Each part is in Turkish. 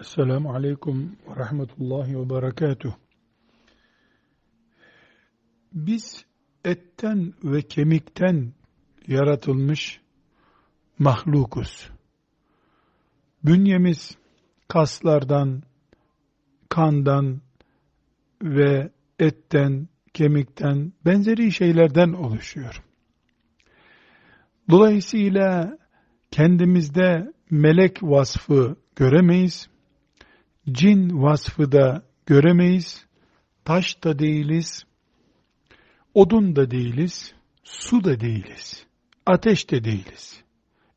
Esselamu Aleyküm ve Rahmetullahi ve Berekatuh. Biz etten ve kemikten yaratılmış mahlukuz. Bünyemiz kaslardan, kandan ve etten, kemikten, benzeri şeylerden oluşuyor. Dolayısıyla kendimizde melek vasfı göremeyiz cin vasfı da göremeyiz. Taş da değiliz. Odun da değiliz. Su da değiliz. Ateş de değiliz.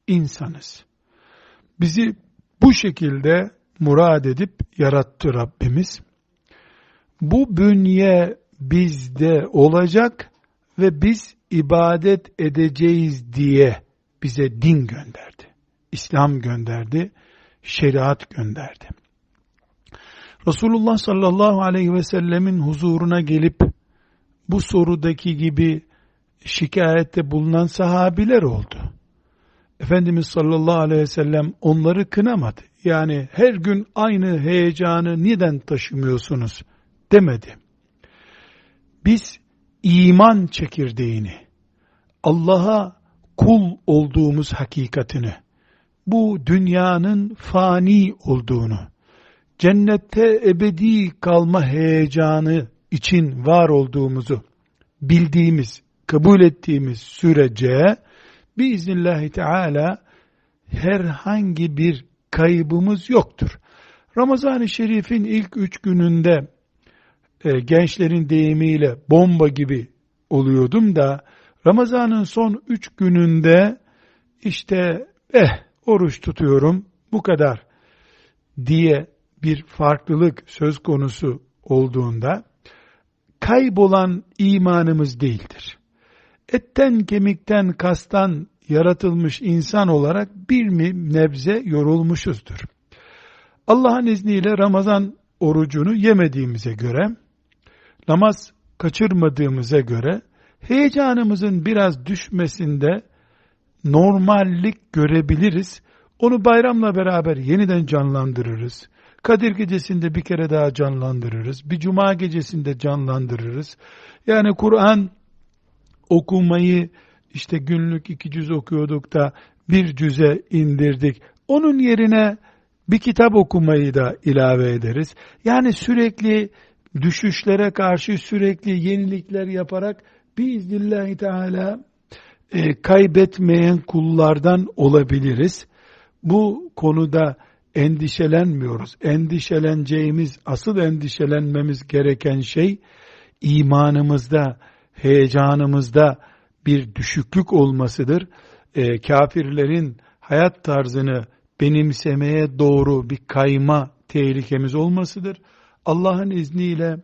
İnsanız. Bizi bu şekilde murad edip yarattı Rabbimiz. Bu bünye bizde olacak ve biz ibadet edeceğiz diye bize din gönderdi. İslam gönderdi, şeriat gönderdi. Resulullah sallallahu aleyhi ve sellemin huzuruna gelip bu sorudaki gibi şikayette bulunan sahabiler oldu. Efendimiz sallallahu aleyhi ve sellem onları kınamadı. Yani her gün aynı heyecanı neden taşımıyorsunuz demedi. Biz iman çekirdeğini, Allah'a kul olduğumuz hakikatini, bu dünyanın fani olduğunu, cennette ebedi kalma heyecanı için var olduğumuzu bildiğimiz, kabul ettiğimiz sürece biiznillahü teala herhangi bir kaybımız yoktur. Ramazan-ı Şerif'in ilk üç gününde e, gençlerin deyimiyle bomba gibi oluyordum da Ramazan'ın son üç gününde işte eh oruç tutuyorum bu kadar diye bir farklılık söz konusu olduğunda kaybolan imanımız değildir. Etten, kemikten, kastan yaratılmış insan olarak bir mi nebze yorulmuşuzdur. Allah'ın izniyle Ramazan orucunu yemediğimize göre, namaz kaçırmadığımıza göre, heyecanımızın biraz düşmesinde normallik görebiliriz. Onu bayramla beraber yeniden canlandırırız. Kadir gecesinde bir kere daha canlandırırız. Bir cuma gecesinde canlandırırız. Yani Kur'an okumayı işte günlük iki cüz okuyorduk da bir cüze indirdik. Onun yerine bir kitap okumayı da ilave ederiz. Yani sürekli düşüşlere karşı sürekli yenilikler yaparak biiznillahü teala e, kaybetmeyen kullardan olabiliriz. Bu konuda endişelenmiyoruz. Endişeleneceğimiz, asıl endişelenmemiz gereken şey imanımızda, heyecanımızda bir düşüklük olmasıdır. E, kafirlerin hayat tarzını benimsemeye doğru bir kayma tehlikemiz olmasıdır. Allah'ın izniyle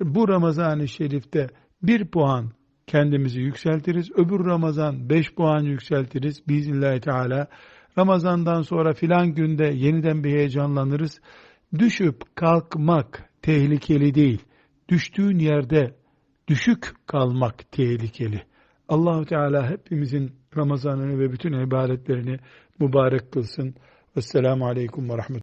bu Ramazan-ı Şerif'te bir puan kendimizi yükseltiriz. Öbür Ramazan beş puan yükseltiriz. Biiznillahü Teala Ramazandan sonra filan günde yeniden bir heyecanlanırız. Düşüp kalkmak tehlikeli değil. Düştüğün yerde düşük kalmak tehlikeli. Allahu Teala hepimizin Ramazanını ve bütün ibadetlerini mübarek kılsın. Vesselamu Aleyküm ve Rahmetullah.